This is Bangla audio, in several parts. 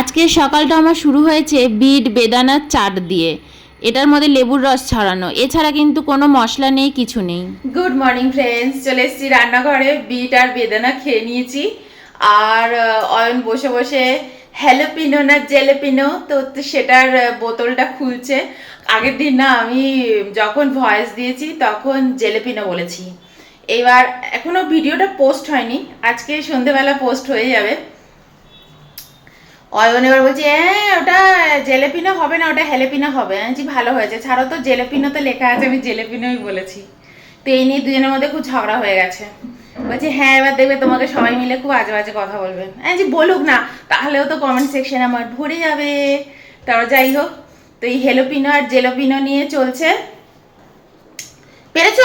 আজকে সকালটা আমার শুরু হয়েছে বিট, বেদানার চাট দিয়ে। এটার মধ্যে লেবুর রস ছড়ানো। এছাড়া কিন্তু কোনো মশলা নেই, কিছু নেই। গুড মর্নিং ফ্রেন্ডস চলে এসেছি রান্নাঘরে। বিট আর বেদানা খেয়ে নিয়েছি। আর অয়ন বসে বসে হ্যালোপিনো না জেলেপিনো, তো সেটার বোতলটা খুলছে। আগের দিন না আমি যখন ভয়েস দিয়েছি, তখন জেলেপিনো বলেছি। এবার, এখনও ভিডিওটা পোস্ট হয়নি। আজকে সন্ধেবেলা পোস্ট হয়ে যাবে। অয়ন এবার বলছে হ্যাঁ ওটা জেলেপিনো হবে না ওটা হেলেপিনো হবে। আমি ভালো হয়েছে। ছাড়ো তো জেলেপিনো তো লেখা আছে আমি জেলেপিনোই বলেছি। তো এই নিয়ে দুজনের মধ্যে খুব ঝগড়া হয়ে গেছে। বলছে হ্যাঁ এবার দেখবে তোমাকে সবাই মিলে খুব আজে বাজে কথা বলবে। হ্যাঁ বলছি, বলুক না তাহলেও তো কমেন্ট সেকশন আমার ভরে যাবে। তারপর যাই হোক তো এই হেলোপিনো আর জেলোপিনো নিয়ে চলছে। পেরেছ?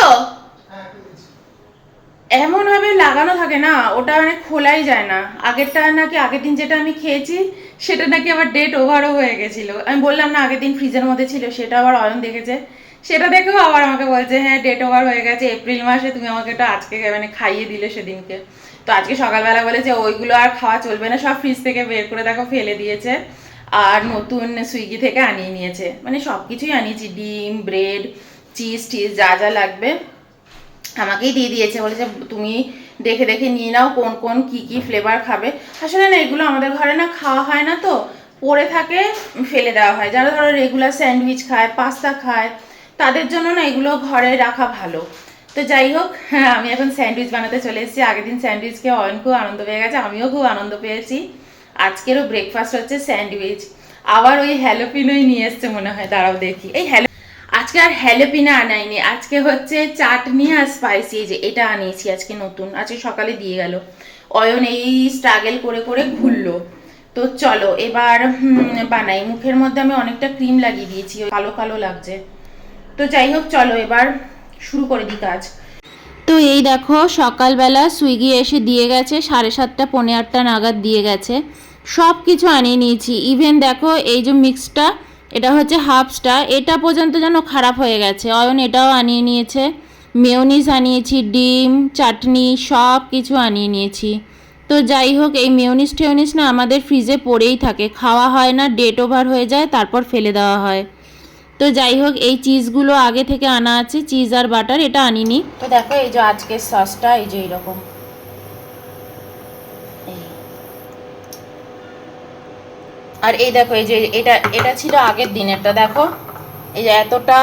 এমন ভাবে লাগানো থাকে না, ওটা মানে খোলাই যায় না। আগেরটা নাকি আগের দিন যেটা আমি খেয়েছি, সেটা নাকি আবার ডেট ওভারও হয়ে গেছিল। আমি বললাম না, আগের দিন ফ্রিজের মধ্যে ছিল, সেটা আবার অয়ন দেখেছে। সেটা দেখেও আবার আমাকে বলছে হ্যাঁ ডেট ওভার হয়ে গেছে এপ্রিল মাসে তুমি আমাকে এটা আজকে মানে খাইয়ে দিলে সেদিনকে। তো আজকে সকালবেলা বলেছে, ওইগুলো আর খাওয়া চলবে না, সব ফ্রিজ থেকে বের করে দেখো, ফেলে দিয়েছে। আর নতুন সুইগি থেকে আনিয়ে নিয়েছে। মানে সব কিছুই আনিয়েছি, ডিম ব্রেড চিজ টিজ যা যা লাগবে। আমাকেই দিয়ে দিয়েছে বলেছে তুমি দেখে দেখে নিয়ে নাও কোন কোন কি কি ফ্লেভার খাবে। আসলে না, এগুলো আমাদের ঘরে না খাওয়া হয় না তো, পড়ে থাকে, ফেলে দেওয়া হয়। যারা ধরো রেগুলার স্যান্ডউইচ খায় পাস্তা খায়, তাদের জন্য না এগুলো ঘরে রাখা ভালো। তো যাই হোক হ্যাঁ আমি এখন স্যান্ডউইচ বানাতে চলে এসেছি। আগের দিন স্যান্ডউইচ খেয়ে অয়ন খুব আনন্দ পেয়ে গেছে, আমিও খুব আনন্দ পেয়েছি। আজকেরও ব্রেকফাস্ট হচ্ছে স্যান্ডউইচ আবার ওই হ্যালোপিনোই নিয়ে এসছে মনে হয়, দাঁড়াও দেখি। এই হ্যালো আজকে আর হ্যালোপিনা আনাইনি। আজকে হচ্ছে চাটনি আর স্পাইসি যে, এটা আনিয়েছি আজকে নতুন। আজকে সকালে দিয়ে গেল। অয়ন এই স্ট্রাগেল করে করে ঘুরলো। তো চলো, এবার বানাই। মুখের মধ্যে আমি অনেকটা ক্রিম লাগিয়ে দিয়েছি কালো কালো লাগছে। তো যাই হোক, চলো এবার শুরু করে দিই কাজ। তো এই দেখো, সকালবেলা সুইগি এসে দিয়ে গেছে, সাড়ে সাতটা, পৌনে আটটা নাগাদ দিয়ে গেছে। সব কিছু আনিয়ে নিয়েছি। ইভেন দেখো, এই যে মিক্সটা এটা হচ্ছে হাফসটা এটা পর্যন্ত যেন খারাপ হয়ে গেছে। অয়ন এটাও আনিয়ে নিয়েছে। মেয়নিজ আনিয়েছি, ডিম, চাটনি, সব কিছু আনিয়ে নিয়েছি। তো যাই হোক, এই মেয়নিজ টেয়নিজ না আমাদের ফ্রিজে পড়েই থাকে। খাওয়া হয় না ডেট ওভার হয়ে যায়, তারপর ফেলে দেওয়া হয়। তো যাই হোক, এই চিজগুলো আগে থেকে আনা আছে। চিজ আর বাটার এটা আনিনি। তো দেখো, এই যে আজকের সসটা এই যে এইরকম। আর এই দেখো, এই যে এটা এটা ছিল আগের দিনেরটা, দেখো। এই যে এতটা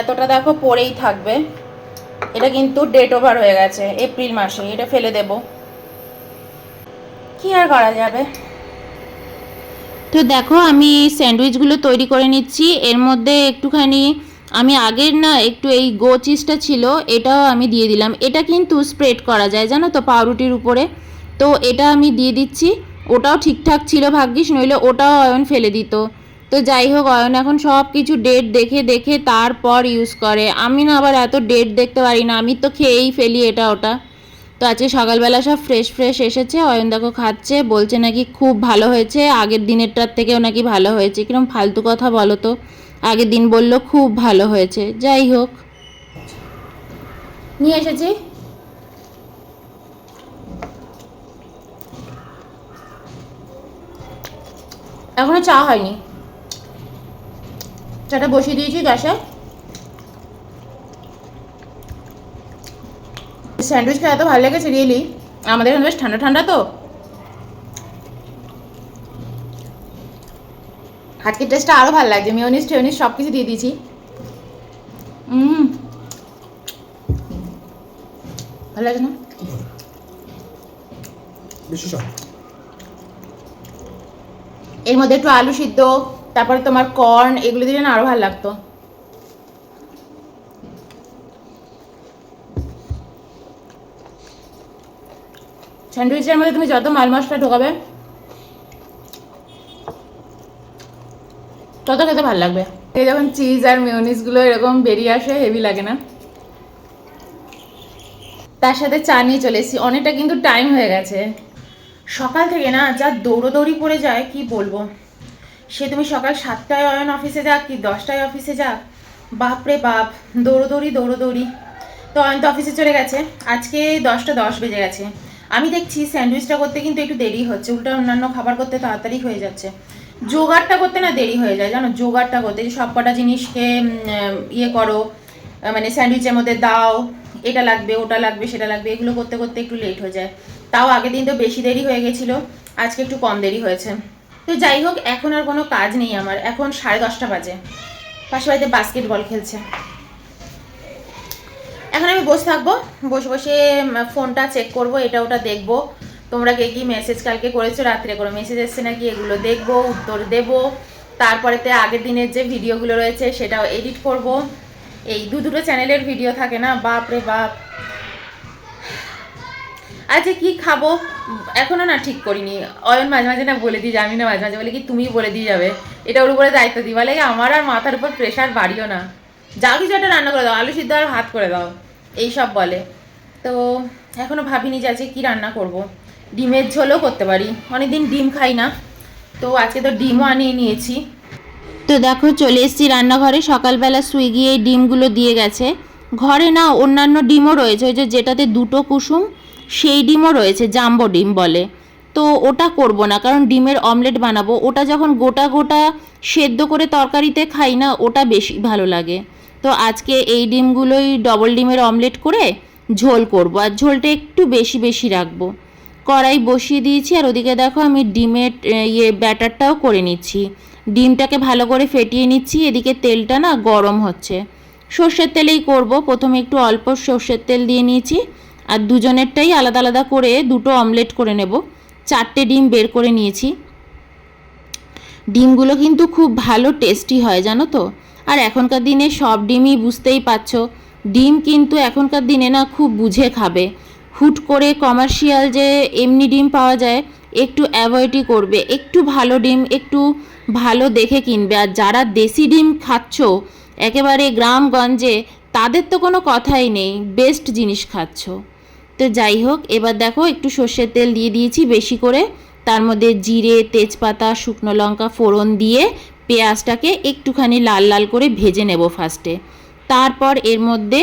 এতটা দেখো পরেই থাকবে। এটা কিন্তু ডেট ওভার হয়ে গেছে এপ্রিল মাসে, এটা ফেলে দেব। কি আর করা যাবে? তো দেখো, আমি এই স্যান্ডউইচগুলো তৈরি করে নিচ্ছি। এর মধ্যে একটুখানি, আমি আগের না, একটু এই গো চিজটা ছিল, এটাও আমি দিয়ে দিলাম। এটা কিন্তু স্প্রেড করা যায়, জানো তো, পাউরুটির উপরে। তো এটা আমি দিয়ে দিচ্ছি। ওটাও ঠিকঠাক ছিল ভাগ্যিস, নইলে ওটাও অয়ন ফেলে দিত। তো যাই হোক, অয়ন এখন সব কিছু ডেট দেখে দেখে তারপর ইউজ করে। আমি না আবার এত ডেট দেখতে পারি না, আমি তো খেয়েই ফেলি এটা ওটা। তো আজকে সকালবেলা সব ফ্রেশ ফ্রেশ এসেছে, অয়ন দেখো খাচ্ছে, বলছে নাকি খুব ভালো হয়েছে, আগের দিনেরটার থেকেও নাকি ভালো হয়েছে। কিরম ফালতু কথা বলো তো, আগের দিন বলল খুব ভালো হয়েছে। যাই হোক। নিয়ে এসেছি। এখনও চা হয়নি। চাটা বসিয়ে দিয়েছি গ্যাসে। স্যান্ডউইচ খেয়ে এত ভালো লেগেছে, রিয়েলি। আমাদের এখানে বেশ ঠান্ডা ঠান্ডা তো। আজকের টেস্টটা আরও ভালো লাগছে। মিওনিস টেওনিস সব কিছু দিয়ে দিয়েছি। ভালো লাগে না? বিশেষণ এর মধ্যে একটু আলু সিদ্ধ, তারপরে তোমার কর্ন এগুলো দিলে না আরও ভালো লাগতো। স্যান্ডউইচের মধ্যে তুমি যত মাল মশলা ঢোকাবে, তত খেতে ভালো লাগবে। এই যখন চিজ আর মেয়নিজগুলো এরকম বেরিয়ে আসে হেভি লাগে না। তার সাথে চা নিয়ে চলে এসেছি। অনেকটা কিন্তু টাইম হয়ে গেছে। সকাল থেকে না যা দৌড়োদৌড়ি পড়ে যায়, কি বলব? সে তুমি সকাল সাতটায় অয়ন অফিসে যাক, কি দশটায় অফিসে যাক, বাপরে বাপ, দৌড়োদৌড়ি দৌড়োদৌড়ি। তো অয়ন তো অফিসে চলে গেছে, আজকে দশটা দশ বেজে গেছে। আমি দেখছি স্যান্ডউইচটা করতে কিন্তু একটু দেরি হচ্ছে, উল্টো অন্যান্য খাবার করতে তাড়াতাড়ি হয়ে যাচ্ছে। জোগাড়টা করতে না দেরি হয়ে যায়, জানো? জোগাড়টা করতে সব কটা জিনিসকে ইয়ে করো মানে স্যান্ডউইচের মধ্যে দাও, এটা লাগবে, ওটা লাগবে, সেটা লাগবে, এগুলো করতে করতে একটু লেট হয়ে যায়। তাও আগের দিন তো বেশি দেরি হয়ে গেছিল, আজকে একটু কম দেরি হয়েছে। তো যাই হোক, এখন আর কোনো কাজ নেই আমার, এখন সাড়ে দশটা বাজে। পাশে বাড়িতে বাস্কেটবল খেলছে। এখন আমি বসে থাকব, বসে বসে ফোনটা চেক করব, এটা ওটা দেখব। তোমরা কে কি মেসেজ কালকে করেছ, রাত্রে করে মেসেজ এসছে নাকি, এগুলো দেখব, উত্তর দেব। তারপরেতে আগের দিনের যে ভিডিওগুলো রয়েছে, সেটাও এডিট করব। এই দু দুটো চ্যানেলের ভিডিও থাকে না বাপ রে বাপ। আজকে কি খাব? এখনও না ঠিক করিনি। অয়ন মাঝে মাঝে না বলে দিই আমি না মাঝে মাঝে বলে কি, তুমি বলে দিয়ে যাবে। এটা ওর উপরে দায়িত্ব দিই বলে আমার আর মাথার উপর প্রেশার বাড়িও না। যা কিছু একটা রান্না করে দাও, আলু সিদ্ধ আর ভাত করে দাও। এই সব বলে। তো এখনও ভাবিনি যে আজকে কী রান্না করব। ডিমের ঝোলও করতে পারি। অনেকদিন ডিম খাই না। তো আজকে তো ডিমও আনিয়ে নিয়েছি। তো দেখো, চলে এসেছি রান্নাঘরে। সকালবেলা সুইগি এই ডিমগুলো দিয়ে গেছে। ঘরে না অন্যান্য ডিমও রয়েছে। ওই যে যেটাতে দুটো কুসুম সেই ডিমও রয়েছে, জাম্বো ডিম বলে। তো ওটা করব না, কারণ ডিমের অমলেট বানাবো। ওটা যখন গোটা গোটা সেদ্ধ করে তরকারিতে খাই না, ওটা বেশি ভালো লাগে। তো আজকে এই ডিমগুলোই ডবল ডিমের অমলেট করে ঝোল করব, আর ঝোলটা একটু বেশি বেশি রাখব। কড়াই বসিয়ে দিয়েছি, আর ওদিকে দেখো আমি ডিমের ইয়ে ব্যাটারটাও করে নিচ্ছি। ডিমটাকে ভালো করে ফেটিয়ে নিচ্ছি, এদিকে তেলটা না গরম হচ্ছে। সর্ষের তেলেই করব, প্রথমে একটু অল্প সর্ষের তেল দিয়ে নিয়েছি। আর দুজনেরটাই আলাদা আলাদা করে দুটো অমলেট করে নেব। চারটে ডিম বের করে নিয়েছি। ডিমগুলো কিন্তু খুব ভালো টেস্টি হয়, জানো তো? আর এখনকার দিনে সব ডিমই বুঝতেই পারছ। ডিম কিন্তু এখনকার দিনে না খুব বুঝে খাবে। হুট করে কমার্শিয়াল যে এমনি ডিম পাওয়া যায়, একটু অ্যাভয়েডই করবে। একটু ভালো ডিম, একটু ভালো দেখে কিনবে। আর যারা দেশি ডিম খাচ্ছ, একেবারে গ্রামগঞ্জে, তাদের তো কোনো কথাই নেই। বেস্ট জিনিস খাচ্ছ। তো যাই হোক, এবার দেখো একটু সর্ষের তেল দিয়ে দিয়েছি বেশি করে তার মধ্যে জিরে, তেজপাতা, শুকনো লঙ্কা ফোড়ন দিয়ে পেঁয়াজটাকে একটুখানি লাল লাল করে ভেজে নেব ফার্স্টে তারপর এর মধ্যে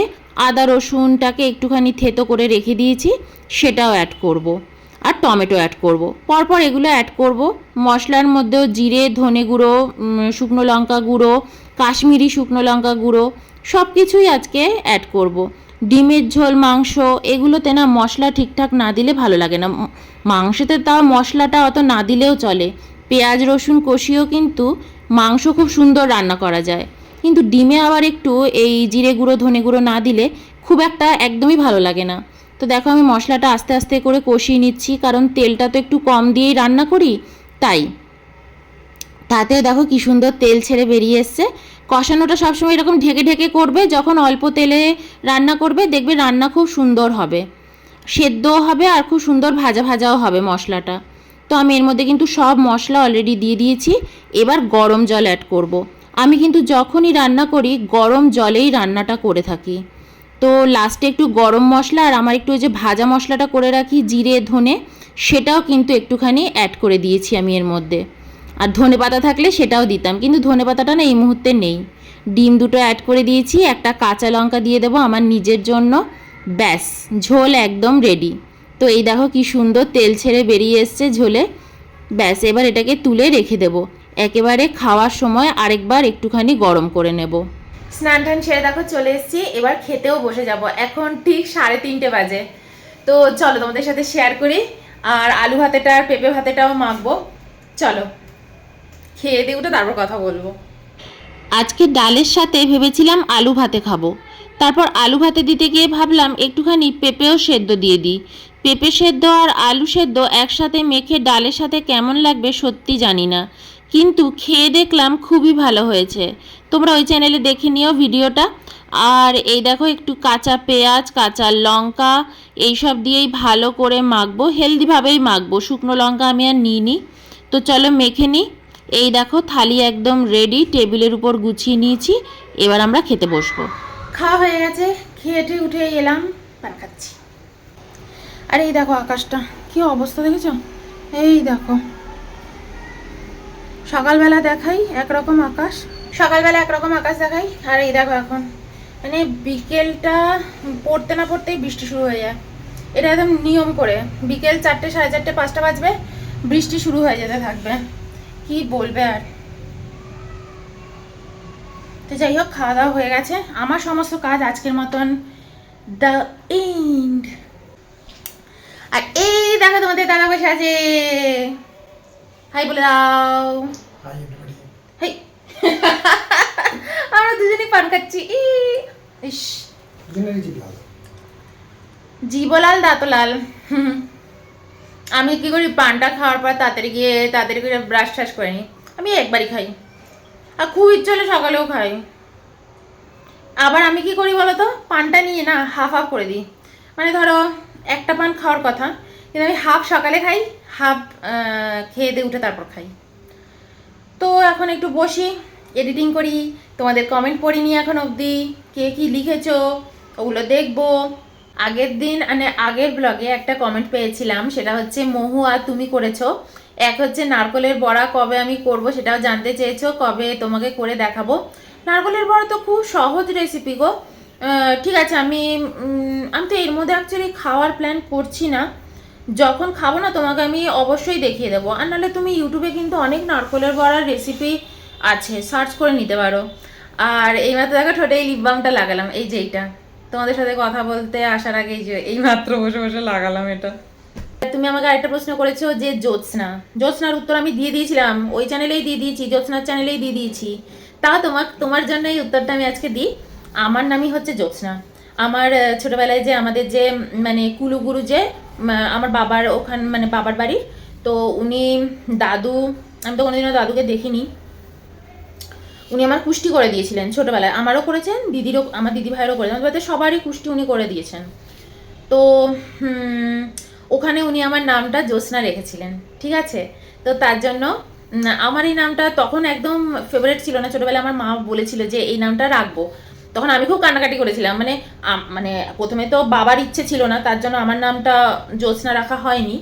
আদা রসুনটাকে একটুখানি থেতো করে রেখে দিয়েছি, সেটাও অ্যাড করব। আর টমেটো অ্যাড করব। পরপর এগুলো অ্যাড করব, মশলার মধ্যেও জিরে, ধনে গুঁড়ো শুকনো লঙ্কা গুঁড়ো, কাশ্মীরি শুকনো লঙ্কা গুঁড়ো সব কিছুই আজকে অ্যাড করব। ডিমের ঝোল, মাংস, এগুলোতে না মশলা ঠিকঠাক না দিলে ভালো লাগে না। মাংসতে তাও মশলাটা অত না দিলেও চলে। পেঁয়াজ, রসুন কষিয়েও কিন্তু মাংস খুব সুন্দর রান্না করা যায়। কিন্তু ডিমে আবার একটু এই জিরে গুঁড়ো, ধনে গুঁড়ো না দিলে খুব একটা একদমই ভালো লাগে না। তো দেখো আমি মশলাটা আস্তে আস্তে করে কষিয়ে নিচ্ছি, কারণ তেলটা তো একটু কম দিয়েই রান্না করি, তাই। তাতে দেখো কি সুন্দর তেল ছেড়ে বেরিয়ে এসছে। কষানোটা সবসময় এরকম ঢেকে ঢেকে করবে, যখন অল্প তেলে রান্না করবে, দেখবে রান্না খুব সুন্দর হবে। সেদ্ধও হবে আর খুব সুন্দর ভাজা ভাজাও হবে মশলাটা। তো আমি এর মধ্যে কিন্তু সব মশলা অলরেডি দিয়ে দিয়েছি। এবার গরম জল অ্যাড করব। আমি কিন্তু যখনই রান্না করি, গরম জলেই রান্নাটা করে থাকি। তো লাস্টে একটু গরম মশলা আর আমার একটু ওই যে ভাজা মশলাটা করে রাখি, জিরে, ধনে, সেটাও কিন্তু একটুখানি অ্যাড করে দিয়েছি আমি এর মধ্যে। আর ধনে পাতা থাকলে সেটাও দিতাম, কিন্তু ধনে পাতাটা না এই মুহূর্তে নেই। ডিম দুটো অ্যাড করে দিয়েছি, একটা কাঁচা লঙ্কা দিয়ে দেবো আমার নিজের জন্য। ব্যাস, ঝোল একদম রেডি তো এই দেখো কি সুন্দর তেল ছেড়ে বেরিয়ে এসছে ঝোলে। ব্যাস, এবার এটাকে তুলে রেখে দেবো। একেবারে খাওয়ার সময় আরেকবার একটুখানি গরম করে নেব। স্নান টান সেরে দেখো চলে এসেছি, এবার খেতেও বসে যাব। এখন ঠিক সাড়ে তিনটে বাজে। তো চলো তোমাদের সাথে শেয়ার করি, আর আলু ভাতেটা আর পেঁপে ভাতেটাও মাখবো। চলো। খেয়ে দিয়ে উঠে তারপর কথা বলব। আজকে ডালের সাথে ভেবেছিলাম আলু ভাতে খাব। তারপর আলু ভাতে দিতে গিয়ে ভাবলাম একটুখানি পেঁপেও সেদ্ধ দিয়ে দিই। পেঁপে সেদ্ধ আর আলু সেদ্ধ একসাথে মেখে ডালের সাথে কেমন লাগবে সত্যি জানি না। কিন্তু খেয়ে দেখলাম খুবই ভালো হয়েছে। তোমরা ওই চ্যানেলে দেখে নিও ভিডিওটা। আর এই দেখো একটু কাঁচা পেঁয়াজ, কাঁচা লঙ্কা, এইসব দিয়েই ভালো করে মাখবো। হেলদিভাবেই মাখবো। শুকনো লঙ্কা আমি আর নিইনি। তো চলো মেখে নিই। এই দেখো, থালি একদম রেডি টেবিলের উপর গুছিয়ে নিয়েছি। এবার আমরা খেতে বসবো। খাওয়া হয়ে গেছে, খেয়ে টেয়ে উঠে এলাম, পান খাচ্ছি। আর এই দেখো আকাশটা, কি অবস্থা দেখেছ? এই দেখো। সকালবেলা দেখাই একরকম আকাশ। সকালবেলা একরকম আকাশ দেখাই, আর এই দেখো এখন। মানে বিকেলটা পড়তে না পড়তেই বৃষ্টি শুরু হয়ে যায়। এটা একদম নিয়ম করে। বিকেল চারটে, সাড়ে চারটে, পাঁচটা বাজবে, বৃষ্টি শুরু হয়ে যেতে থাকবে। কি বলবে আর? তো যাই হোক খাওয়া দাওয়া হয়ে গেছে। আমার সমস্ত কাজ আজকের মতন দ্য এন্ড আর এই দেখো তোমাদের দাদা বসে আছে। হাই বলে দাও। হাই আমরা দুজনেই পান খাচ্ছি। ইস। জীবলাল দাঁতলাল হুম। আমি কি করি, পানটা খাওয়ার পর তাড়াতাড়ি গিয়ে তাড়াতাড়ি করে ব্রাশ ট্রাশ করে নিই। আমি একবারই খাই। আর খুব ইচ্ছে হলে সকালেও খাই। আবার আমি কি করি বলো তো পানটা নিয়ে না হাফ হাফ করে দিই। মানে ধরো, একটা পান খাওয়ার কথা, কিন্তু আমি হাফ সকালে খাই হাফ খেয়ে দিয়ে উঠে তারপর খাই। তো এখন একটু বসি এডিটিং করি, তোমাদের কমেন্ট পড়ি নি এখন অবধি, কে কী লিখেছো, ওগুলো দেখব। আগের দিন মানে আগের ব্লগে একটা কমেন্ট পেয়েছিলাম, সেটা হচ্ছে, মহু, আর তুমি করেছ? এক হচ্ছে, নারকলের বড়া কবে আমি করব সেটাও জানতে চেয়েছো, কবে তোমাকে করে দেখাবো? নারকলের বড়া তো খুব সহজ রেসিপি গো। ঠিক আছে, আমি আমি তো এর মধ্যে অ্যাকচুয়ালি খাওয়ার প্ল্যান করছি না। যখন খাব না, তোমাকে আমি অবশ্যই দেখিয়ে দেবো। আর নাহলে তুমি ইউটিউবে কিন্তু অনেক নারকলের বড়ার রেসিপি আছে সার্চ করে নিতে পারো। আর এইমাত্র দেখো ঠোঁটে এই লিপ বামটা লাগালাম, এই যে এইটা। তোমাদের সাথে কথা বলতে আসার আগে এই যে, এই মাত্র বসে বসে লাগালাম এটা। তুমি আমাকে আরেকটা প্রশ্ন করেছ যে জ্যোৎস্না। জ্যোৎস্নার উত্তর আমি দিয়ে দিয়েছিলাম, ওই চ্যানেলেই দিয়ে দিয়েছি, জ্যোৎস্নার চ্যানেলেই দিয়ে দিয়েছি। তা তোমার তোমার জন্য এই উত্তরটা আমি আজকে দিই। আমার নামই হচ্ছে জ্যোৎস্না। আমার ছোটবেলায় যে আমাদের যে মানে কুলুগুরু যে আমার বাবার ওখান মানে বাবার বাড়ির তো উনি দাদু আমি তো কোনোদিনও দাদুকে দেখিনি। উনি আমার কুষ্টি করে দিয়েছিলেন ছোটবেলায়। আমারও করেছেন, দিদিরও, আমার দিদি ভাইয়েরও করেছেন বাড়িতে সবারই কুষ্টি উনি করে দিয়েছেন। তো ওখানে উনি আমার নামটা জ্যোৎস্না রেখেছিলেন, ঠিক আছে? তো তার জন্য আমার এই নামটা তখন একদম ফেভারিট ছিল না। ছোটোবেলায় আমার মা বলেছিল যে, এই নামটা রাখব। তখন আমি খুব কান্নাকাটি করেছিলাম। মানে মানে প্রথমে তো বাবার ইচ্ছে ছিল না, তার জন্য আমার নামটা জ্যোৎস্না রাখা হয়নি।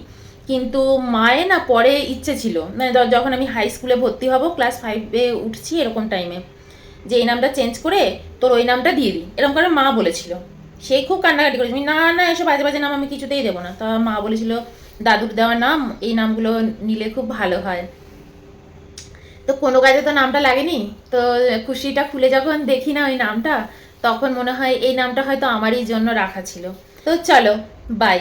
কিন্তু মায়ের না পরে ইচ্ছে ছিল। মানে যখন আমি হাই স্কুলে ভর্তি হব ক্লাস ফাইভে উঠছি এরকম টাইমে যে এই নামটা চেঞ্জ করে তোর ওই নামটা দিয়ে দিই। এরকম করে মা বলেছিল। সে খুব কান্নাকাটি করেছিল আমি, না না এসব বাজে বাজে নাম আমি কিছুতেই দেবো না। তা মা বলেছিল দাদুর দেওয়া নাম এই নামগুলো নিলে খুব ভালো হয়। তো কোনো কাজে তো নামটা লাগেনি। তো খুশিটা খুলে যখন দেখি না ওই নামটা তখন মনে হয় এই নামটা হয়তো আমারই জন্য রাখা ছিল। তো চলো বাই